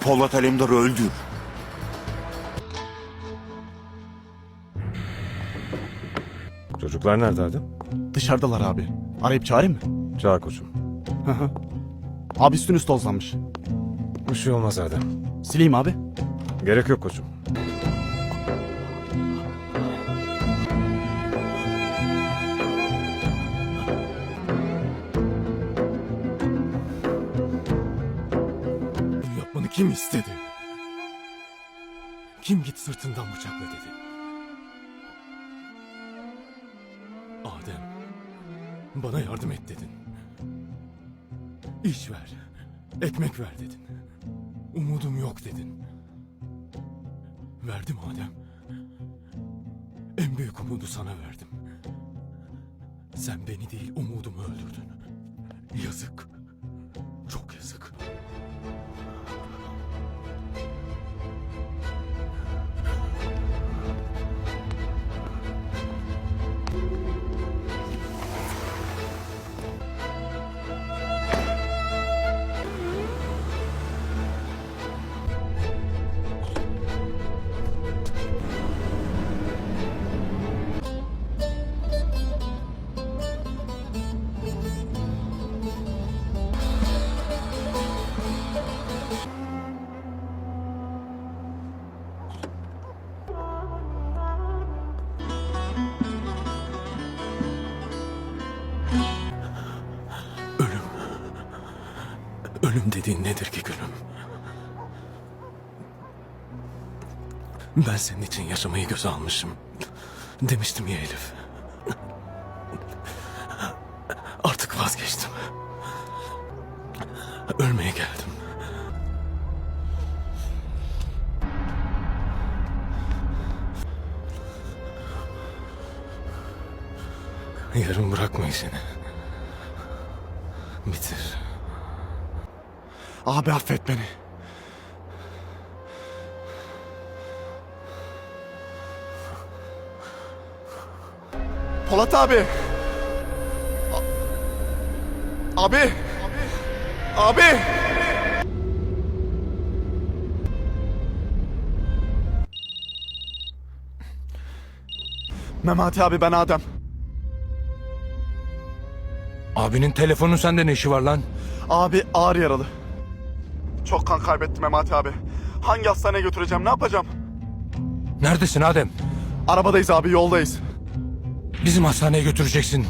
Polat Alemdar'ı öldür. Çocuklar nerede Adem? Dışarıdalar abi. Arayıp çağırayım mı? Çağır koçum. Abi üstün üstü tozlanmış. Bir şey olmaz Adem. Sileyim abi. Gerek yok koçum. Kim istedi? Kim git sırtından bıçakla dedi? Adem, bana yardım et dedin. İş ver, ekmek ver dedin. Umudum yok dedin. Verdim Adem. En büyük umudu sana verdim. Sen beni değil umudumu öldürdün. Yazık. Çok yazık. Ölüm dediğin nedir ki gülüm? Ben senin için yaşamayı göze almışım. Demiştim ya Elif. Artık vazgeçtim. Ölmeye geldim. Yarım bırakma işini. Bitir. Abi affet beni. Polat abi. A- Abi. Abi. Memati abi ben Adem. Abinin telefonun sende ne işi var lan? Abi ağır yaralı. Çok kan kaybettim Memati abi. Hangi hastaneye götüreceğim ne yapacağım? Neredesin Adem? Arabadayız abi yoldayız. Bizim hastaneye götüreceksin.